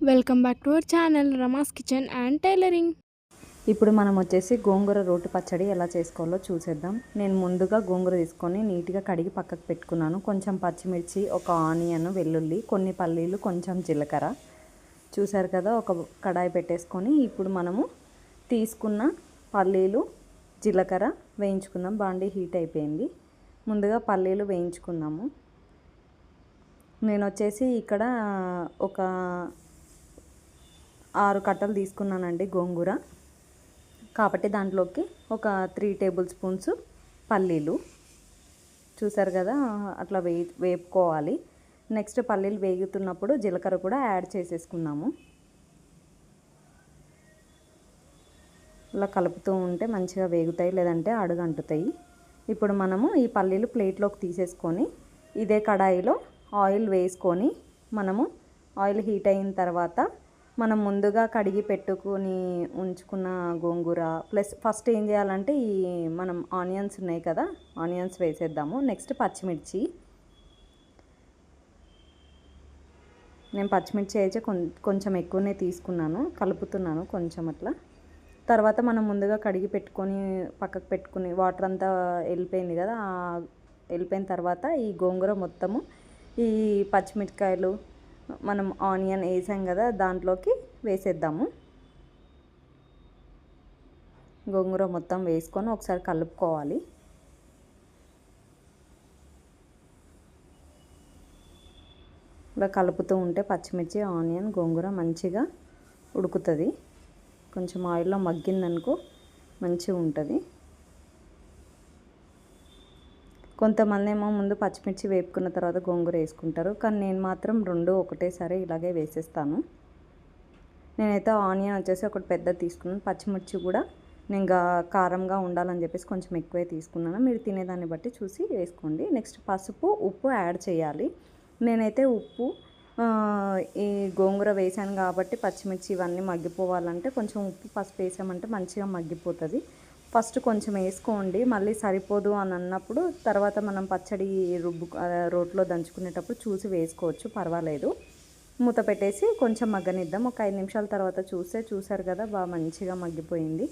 Welcome back to our channel Rama's kitchen and tailoring. ఇప్పుడు మనం వచ్చేసి గోంగూర రోటి పచ్చడి ఎలా చేసుకోవాలో చూసేద్దాం. నేను ముందుగా గోంగూర తీసుకొని నీట్గా కడిగి పక్కకు పెట్టుకున్నాను. కొంచెం పచ్చిమిర్చి ఒక ఆనియన్ వెల్లుల్లి కొన్ని పల్లీలు కొంచెం జీలకర్ర. చూసారు కదా ఒక కడాయి పెట్టేసుకొని ఇప్పుడు మనము తీసుకున్న పల్లీలు జీలకర్ర వేయించుకుందాం. బాండీ హీట్ అయిపోయింది. ముందుగా పల్లీలు వేయించుకుందాము. నేను వచ్చేసి ఇక్కడ ఒక ఆరు కట్టలు తీసుకున్నానండి గోంగూర. కాబట్టి దాంట్లోకి ఒక త్రీ టేబుల్ స్పూన్స్ పల్లీలు. చూసారు కదా అట్లా వే వేపుకోవాలి. నెక్స్ట్ పల్లీలు వేగుతున్నప్పుడు జీలకర్ర కూడా యాడ్ చేసేసుకున్నాము. ఇలా కలుపుతూ ఉంటే మంచిగా వేగుతాయి లేదంటే అడుగంటుతాయి. ఇప్పుడు మనము ఈ పల్లీలు ప్లేట్లోకి తీసేసుకొని ఇదే కడాయిలో ఆయిల్ వేసుకొని మనము ఆయిల్ హీట్ అయిన తర్వాత మనం ముందుగా కడిగి పెట్టుకొని ఉంచుకున్న గోంగూర ప్లస్ ఫస్ట్ ఏం చేయాలంటే ఈ మనం ఆనియన్స్ ఉన్నాయి కదా ఆనియన్స్ వేసేద్దాము. నెక్స్ట్ పచ్చిమిర్చి. నేను పచ్చిమిర్చి అయితే కొంచెం ఎక్కువనే తీసుకున్నాను కలుపుతున్నాను కొంచెం అట్లా. తర్వాత మనం ముందుగా కడిగి పెట్టుకొని పక్కకు పెట్టుకుని వాటర్ అంతా వెళ్ళిపోయింది కదా వెళ్ళిపోయిన తర్వాత ఈ గోంగూర మొత్తము ఈ పచ్చిమిరకాయలు మనం ఆనియన్ వేసాం కదా దాంట్లోకి వేసేద్దాము. గోంగూర మొత్తం వేసుకొని ఒకసారి కలుపుకోవాలి. ఇలా కలుపుతూ ఉంటే పచ్చిమిర్చి ఆనియన్ గోంగూర మంచిగా ఉడుకుతుంది. కొంచెం ఆయిల్లో మగ్గిందనుకో మంచిగా ఉంటుంది. కొంతమంది ఏమో ముందు పచ్చిమిర్చి వేపుకున్న తర్వాత గోంగూర వేసుకుంటారు. కానీ నేను మాత్రం రెండు ఒకటేసారి ఇలాగే వేసేస్తాను. నేనైతే ఆనియన్ వచ్చేసి ఒకటి పెద్ద తీసుకున్నాను. పచ్చిమిర్చి కూడా నేను కారంగా ఉండాలని చెప్పేసి కొంచెం ఎక్కువే తీసుకున్నాను. మీరు తినేదాన్ని బట్టి చూసి వేసుకోండి. నెక్స్ట్ పసుపు ఉప్పు యాడ్ చేయాలి. నేనైతే ఉప్పు ఈ గోంగూర వేసాను కాబట్టి పచ్చిమిర్చి ఇవన్నీ మగ్గిపోవాలంటే కొంచెం ఉప్పు పసుపు వేసామంటే మంచిగా మగ్గిపోతుంది. ఫస్ట్ కొంచెం వేసుకోండి మళ్ళీ సరిపోదు అని అన్నప్పుడు తర్వాత మనం పచ్చడి రుబ్బు రోట్లో దంచుకునేటప్పుడు చూసి వేసుకోవచ్చు పర్వాలేదు. మూత పెట్టేసి కొంచెం మగ్గనిద్దాం. ఒక ఐదు నిమిషాల తర్వాత చూస్తే చూసారు కదా బాగా మంచిగా మగ్గిపోయింది.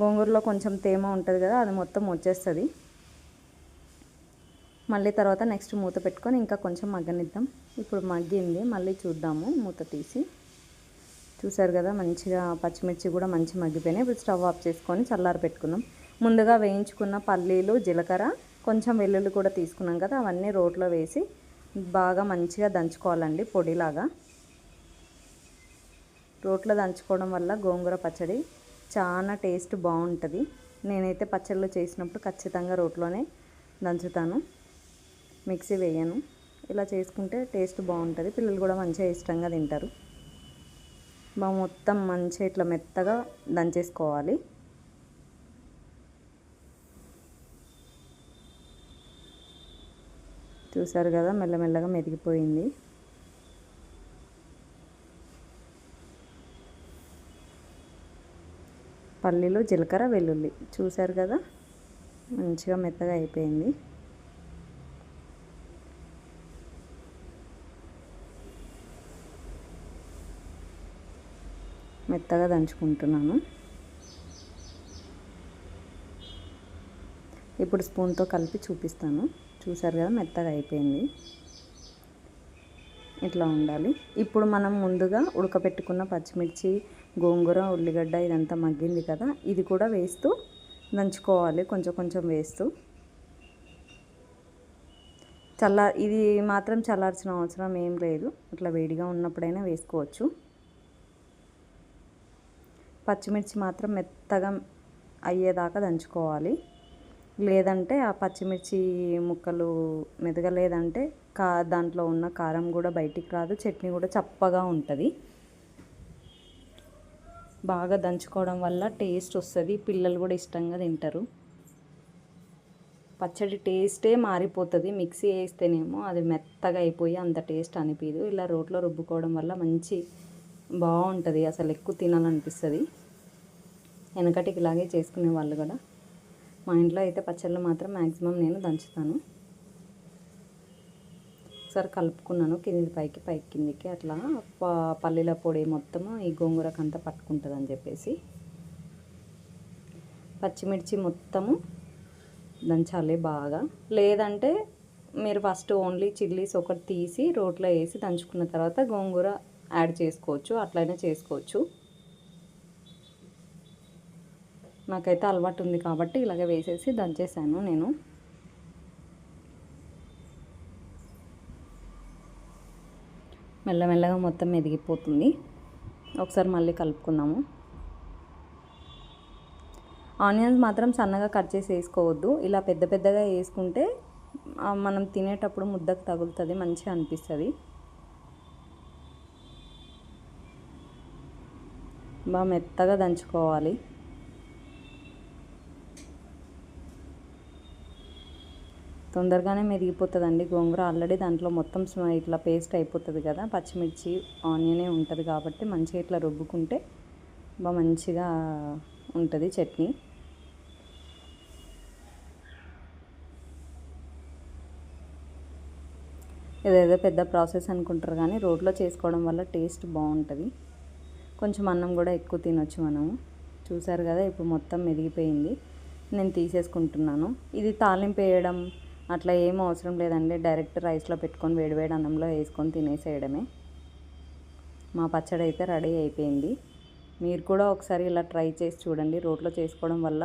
గోంగూరలో కొంచెం తేమ ఉంటుంది కదా అది మొత్తం వచ్చేస్తుంది. మళ్ళీ తర్వాత నెక్స్ట్ మూత పెట్టుకొని ఇంకా కొంచెం మగ్గనిద్దాం. ఇప్పుడు మగ్గింది మళ్ళీ చూద్దాము మూత తీసి. చూసారు కదా మంచిగా పచ్చిమిర్చి కూడా మంచి మగ్గిపోయినాయి. ఇప్పుడు స్టవ్ ఆఫ్ చేసుకొని చల్లారి పెట్టుకుందాం. ముందుగా వేయించుకున్న పల్లీలు జీలకర్ర కొంచెం వెల్లుల్లి కూడా తీసుకున్నాం కదా అవన్నీ రోట్లో వేసి బాగా మంచిగా దంచుకోవాలండి పొడిలాగా. రోట్లో దంచుకోవడం వల్ల గోంగూర పచ్చడి చాలా టేస్ట్ బాగుంటుంది. నేనైతే పచ్చళ్ళు చేసినప్పుడు ఖచ్చితంగా రోట్లోనే దంచుతాను. మిక్సీ వేయను. ఇలా చేసుకుంటే టేస్ట్ బాగుంటుంది. పిల్లలు కూడా మంచిగా ఇష్టంగా తింటారు. బాగా మొత్తం మంచిగా ఇట్లా మెత్తగా దంచేసుకోవాలి. చూసారు కదా మెల్లమెల్లగా మెదిగిపోయింది. పల్లీలు జీలకర్ర వెల్లుల్లి. చూసారు కదా? మంచిగా మెత్తగా అయిపోయింది. మెత్తగా దంచుకుంటున్నాను. ఇప్పుడు స్పూన్తో కలిపి చూపిస్తాను. చూసారు కదా మెత్తగా అయిపోయింది. ఇట్లా ఉండాలి. ఇప్పుడు మనం ముందుగా ఉడకపెట్టుకున్న పచ్చిమిర్చి గోంగూర ఉల్లిగడ్డ ఇదంతా మగ్గింది కదా ఇది కూడా వేస్తూ దంచుకోవాలి. కొంచెం కొంచెం వేస్తూ. చల్లా ఇది మాత్రం చల్లార్చిన అవసరం ఏం లేదు. ఇట్లా వేడిగా ఉన్నప్పుడైనా వేసుకోవచ్చు. పచ్చిమిర్చి మాత్రం మెత్తగా అయ్యేదాకా దంచుకోవాలి. లేదంటే ఆ పచ్చిమిర్చి ముక్కలు మెదగలేదంటే కా దాంట్లో ఉన్న కారం కూడా బయటికి రాదు చట్నీ కూడా చప్పగా ఉంటుంది. బాగా దంచుకోవడం వల్ల టేస్ట్ వస్తుంది పిల్లలు కూడా ఇష్టంగా తింటారు. పచ్చడి టేస్టే మారిపోతుంది మిక్సీ వేస్తేనేమో అది మెత్తగా అయిపోయి అంత టేస్ట్ అనిపించదు ఇలా రోట్లో రుబ్బుకోవడం వల్ల మంచి బాగుంటుంది. అసలు ఎక్కువ తినాలనిపిస్తుంది. వెనకటికి ఇలాగే చేసుకునే వాళ్ళు కూడా. మా ఇంట్లో అయితే పచ్చళ్ళు మాత్రం మ్యాక్సిమం నేను దంచుతాను. ఒకసారి కలుపుకున్నాను. కింది పైకి పైకి కిందికి. అట్లా పల్లీల పొడి మొత్తము ఈ గోంగూరకు అంతా పట్టుకుంటుంది అని చెప్పేసి. పచ్చిమిర్చి మొత్తము దంచాలి బాగా. లేదంటే మీరు ఫస్ట్ ఓన్లీ చిల్లీస్ ఒకటి తీసి రోట్లో వేసి దంచుకున్న తర్వాత గోంగూర యాడ్ చేసుకోవచ్చు అట్లయినా చేసుకోవచ్చు. నాకైతే అలవాటు ఉంది కాబట్టి ఇలాగ వేసేసి దంచేసాను నేను. మెల్లమెల్లగా మొత్తం ఎదిగిపోతుంది ఒకసారి మళ్ళీ కలుపుకుందాము. ఆనియన్స్ మాత్రం సన్నగా కట్ చేసి వేసుకోవద్దు. ఇలా పెద్ద పెద్దగా వేసుకుంటే మనం తినేటప్పుడు ముద్దకు తగులుతుంది మంచిగా అనిపిస్తుంది. బాగా మెత్తగా దంచుకోవాలి. తొందరగానే మెరిగిపోతుందండి గోంగూర. ఆల్రెడీ దాంట్లో మొత్తం ఇట్లా పేస్ట్ అయిపోతుంది కదా పచ్చిమిర్చి ఆనియనే ఉంటుంది కాబట్టి మంచిగా ఇట్లా రుబ్బుకుంటే బాగా మంచిగా ఉంటుంది చట్నీ. ఇదేదో పెద్ద ప్రాసెస్ అనుకుంటారు కానీ రోడ్లో చేసుకోవడం వల్ల టేస్ట్ బాగుంటుంది. కొంచెం అన్నం కూడా ఎక్కువ తినొచ్చు మనము. చూసారు కదా ఇప్పుడు మొత్తం మెదిగిపోయింది. నేను తీసేసుకుంటున్నాను. ఇది తాలింపు వేయడం అట్లా ఏం అవసరం లేదండి. డైరెక్ట్ రైస్లో పెట్టుకొని వేడివేడి అన్నంలో వేసుకొని తినేసేయడమే. మా పచ్చడి అయితే రెడీ అయిపోయింది. మీరు కూడా ఒకసారి ఇలా ట్రై చేసి చూడండి. రోట్లో చేసుకోవడం వల్ల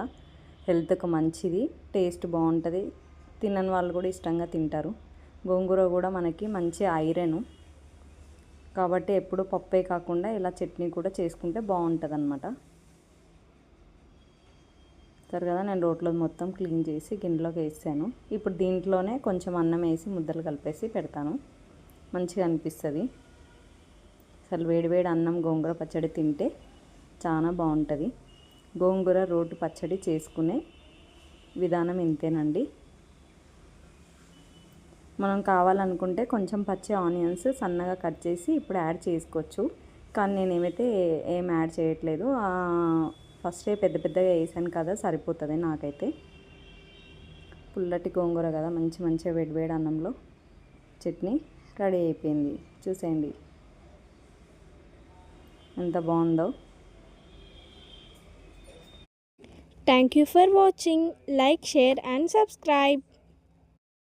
హెల్త్కి మంచిది టేస్ట్ బాగుంటుంది. తినని వాళ్ళు కూడా ఇష్టంగా తింటారు. గోంగూర కూడా మనకి మంచి ఐరన్. కాబట్టి ఎప్పుడు పప్పే కాకుండా ఇలా చట్నీ కూడా చేసుకుంటే బాగుంటుంది అనమాట సరే కదా నేను రోట్లో మొత్తం క్లీన్ చేసి గిన్నెలోకి వేసాను. ఇప్పుడు దీంట్లోనే కొంచెం అన్నం వేసి ముద్దలు కలిపేసి పెడతాను. మంచిగా అనిపిస్తుంది. అసలు వేడివేడి అన్నం గోంగూర పచ్చడి తింటే చాలా బాగుంటుంది. గోంగూర రోటి పచ్చడి చేసుకునే విధానం ఇంతేనండి. మనం కావాలనుకుంటే కొంచెం పచ్చి ఆనియన్స్ సన్నగా కట్ చేసి ఇప్పుడు యాడ్ చేసుకోవచ్చు. కానీ నేనేమైతే ఏం యాడ్ చేయట్లేదు. ఫస్టే పెద్ద పెద్దగా వేసాను కదా సరిపోతుంది నాకైతే. పుల్లటి గోంగూర కదా మంచి మంచిగా వేడివేడి అన్నంలో. చట్నీ రెడీ అయిపోయింది. చూసేయండి. ఎంత బాగుందో. Thank you for watching like share and subscribe